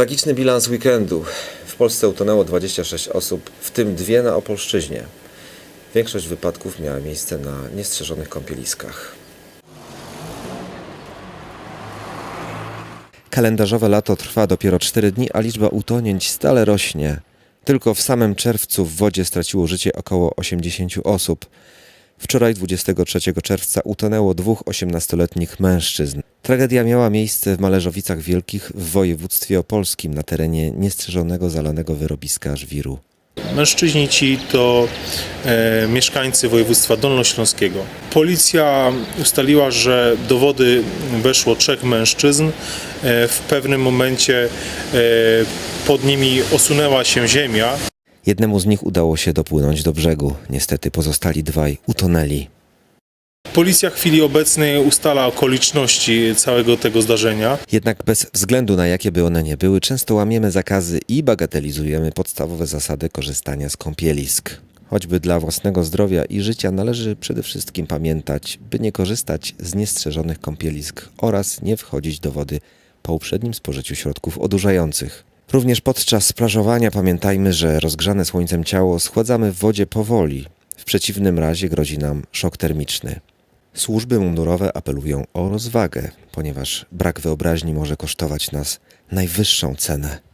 Tragiczny bilans weekendu. W Polsce utonęło 26 osób, w tym dwie na Opolszczyźnie. Większość wypadków miała miejsce na niestrzeżonych kąpieliskach. Kalendarzowe lato trwa dopiero 4 dni, a liczba utonięć stale rośnie. Tylko w samym czerwcu w wodzie straciło życie około 80 osób. Wczoraj, 23 czerwca, utonęło dwóch 18-letnich mężczyzn. Tragedia miała miejsce w Mależowicach Wielkich w województwie opolskim na terenie niestrzeżonego zalanego wyrobiska żwiru. Mężczyźni ci to e, mieszkańcy województwa dolnośląskiego. Policja ustaliła, że do wody weszło trzech mężczyzn. E, w pewnym momencie e, pod nimi osunęła się ziemia. Jednemu z nich udało się dopłynąć do brzegu. Niestety pozostali dwaj utonęli. Policja w chwili obecnej ustala okoliczności całego tego zdarzenia. Jednak bez względu na jakie by one nie były, często łamiemy zakazy i bagatelizujemy podstawowe zasady korzystania z kąpielisk. Choćby dla własnego zdrowia i życia należy przede wszystkim pamiętać, by nie korzystać z niestrzeżonych kąpielisk oraz nie wchodzić do wody po uprzednim spożyciu środków odurzających. Również podczas plażowania pamiętajmy, że rozgrzane słońcem ciało schładzamy w wodzie powoli. W przeciwnym razie grozi nam szok termiczny. Służby mundurowe apelują o rozwagę, ponieważ brak wyobraźni może kosztować nas najwyższą cenę.